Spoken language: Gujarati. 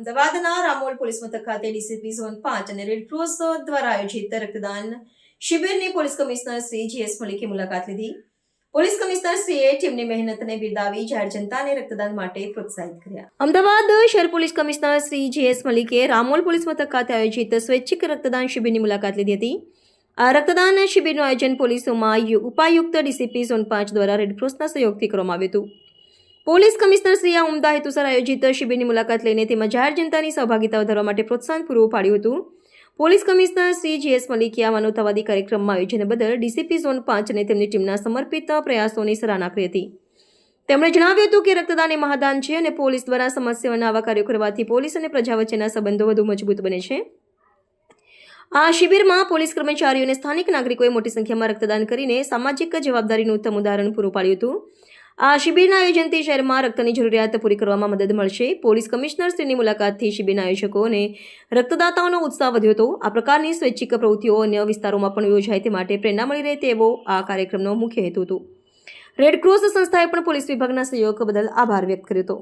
અમદાવાદના રામોલ પોલીસ મથક ખાતે ડીસીપી ઝોન પાંચ અને રેડક્રોસ દ્વારા આયોજિત રક્તદાન શિબિરની પોલીસ કમિશનર શ્રી જીએસ મલિકે મુલાકાત લીધી. પોલીસ કમિશનર શ્રીએ ટીમની મહેનતને બિરદાવી જાહેર જનતાને રક્તદાન માટે પ્રોત્સાહિત કર્યા. અમદાવાદ શહેર પોલીસ કમિશનર શ્રી જીએસ મલિકે રામોલ પોલીસ મથક ખાતે આયોજિત સ્વૈચ્છિક રક્તદાન શિબિરની મુલાકાત લીધી હતી. આ રક્તદાન શિબિરનું આયોજન પોલીસોમાં ઉપાયુક્ત ડીસીપી ઝોન પાંચ દ્વારા રેડક્રોસના સહયોગથી કરવામાં આવ્યું હતું. પોલીસ કમિશનર શ્રી આ ઉમદા હેતુસર આયોજિત શિબિરની મુલાકાત લઈને તેમાં જાહેર જનતાની સહભાગિતા વધારવા માટે પ્રોત્સાહન પૂરું પાડ્યું હતું. પોલીસ કમિશનર શ્રી જીએસ મલિકે આ માનવતાવાદી કાર્યક્રમમાં આયોજન બદલ ડીસીપી ઝોન પાંચ અને તેમની ટીમના સમર્પિત પ્રયાસોની સરાહના કરી હતી. તેમણે જણાવ્યું હતું કે રક્તદાન એ મહાદાન છે અને પોલીસ દ્વારા સમસ્યાઓના આવા કાર્યો કરવાથી પોલીસ અને પ્રજા વચ્ચેના સંબંધો વધુ મજબૂત બને છે. આ શિબિરમાં પોલીસ કર્મચારીઓ અને સ્થાનિક નાગરિકોએ મોટી સંખ્યામાં રક્તદાન કરીને સામાજિક જવાબદારીનું ઉત્તમ ઉદાહરણ પૂરું પાડ્યું હતું. આ શિબિરના આયોજનથી શહેરમાં રક્તની જરૂરિયાત પૂરી કરવામાં મદદ મળશે. પોલીસ કમિશનર શ્રીની મુલાકાતથી શિબિરના આયોજકો અને રક્તદાતાઓનો ઉત્સાહ વધ્યો હતો. આ પ્રકારની સ્વૈચ્છિક પ્રવૃત્તિઓ અન્ય વિસ્તારોમાં પણ યોજાય તે માટે પ્રેરણા મળી રહે તેવો આ કાર્યક્રમનો મુખ્ય હેતુ હતો. રેડક્રોસ સંસ્થાએ પણ પોલીસ વિભાગના સહયોગ બદલ આભાર વ્યક્ત કર્યો હતો.